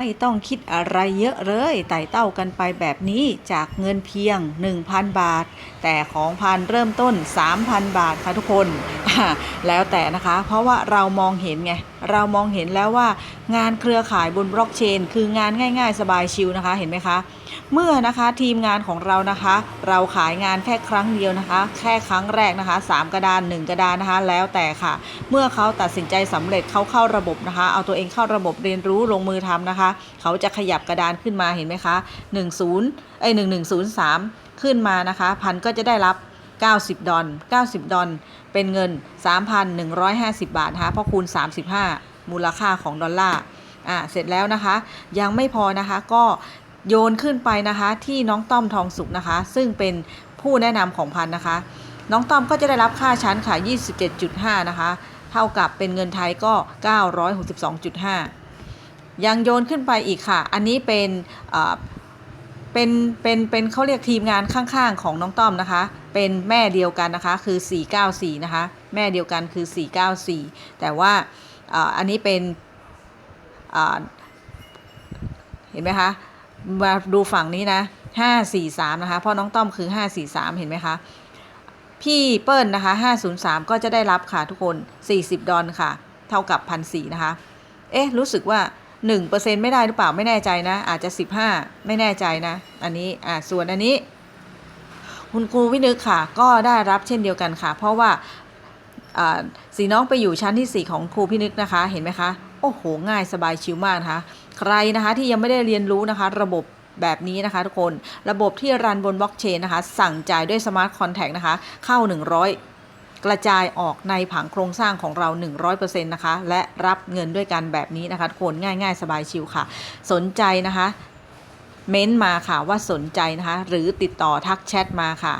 ไม่ต้องคิดอะไรเยอะเลยไต่เต้ากันไปแบบนี้จากเงินเพียง 1,000 บาท แต่ของพันเริ่มต้น 3,000 บาทค่ะทุกคน แล้วแต่นะคะ เพราะว่าเรามองเห็นไง เรามองเห็นแล้วว่างานเครือข่ายบนบล็อกเชน คืองานง่าย ๆ สบายชิลนะคะเห็นไหมคะ เมื่อนะคะทีมงานของเรานะคะ เราขายงานแค่ครั้งเดียวนะคะ แค่ครั้งแรกนะคะ 3 กระดาน 1 กระดานนะคะ แล้วแต่ค่ะ เมื่อเขาตัดสินใจสำเร็จเขาเข้าระบบนะคะ เอาตัวเองเข้าระบบเรียนรู้ลงมือทำนะคะเขาจะขยับกระดานขึ้นมาเห็นไหมคะ10เอ้ย1103 ขึ้นมานะคะพันก็จะได้รับ 90 ดอล90 ดอลเป็นเงิน 3,150 บาทนะคะเพราะคูณ 35 มูลค่าของดอลลาร์อ่าเสร็จแล้วนะคะ ยังไม่พอนะคะก็โยนขึ้นไปนะคะที่น้องต้อมทองสุกนะคะ ซึ่งเป็นผู้แนะนำของพันนะคะ น้องต้อมก็จะได้รับค่าชั้นค่ะ 27.5 นะคะ เท่ากับเป็นเงินไทยก็ 962.5 ยังโยนขึ้นไปอีกค่ะ อันนี้เป็นเป็นเป็นเป็นเขาเรียกทีมงานข้างๆของน้องต้อมนะคะ เป็นแม่เดียวกันนะคะคือ 494 นะคะ แม่เดียวกันคือ 494 แต่ว่าอ,อันนี้เป็นเห็นไหมคะมาดูฝั่งนี้นะ 543 นะคะ เพราะน้องต้อมคือ 543 เห็นไหมคะ พี่เปิ้ลนะคะ 503 ก็จะได้รับค่ะทุกคน 40 ดอลค่ะ เท่ากับ 1,400 นะคะ เอ๊ะ รู้สึกว่า 1%ไม่ได้หรือเปล่าไม่แน่ใจนะ อาจจะ 15 ไม่แน่ใจนะ อันนี้อ่าส่วนอันนี้ คุณครูวินึกค่ะ ก็ได้รับเช่นเดียวกันค่ะ เพราะว่าอ่าสีน้องไปอยู่ชั้นที่ 4 ของครูพินึกนะคะ เห็นไหมคะ โอ้โห ง่ายสบายชิวมากนะคะ ใครนะคะที่ยังไม่ได้เรียนรู้นะคะ ระบบแบบนี้นะคะทุกคน ระบบที่รันบนบล็อกเชนนะคะ สั่งจ่ายด้วยสมาร์ทคอนแท็กนะคะ เข้า 100 กระจายออกในผังโครงสร้างของเรา 100%นะคะ และรับเงินด้วยกันแบบนี้นะคะทุกคนง่าย ๆ สบายชิวค่ะ สนใจนะคะ เม้นมาค่ะว่าสนใจนะคะ หรือติดต่อทักแชทมาค่ะ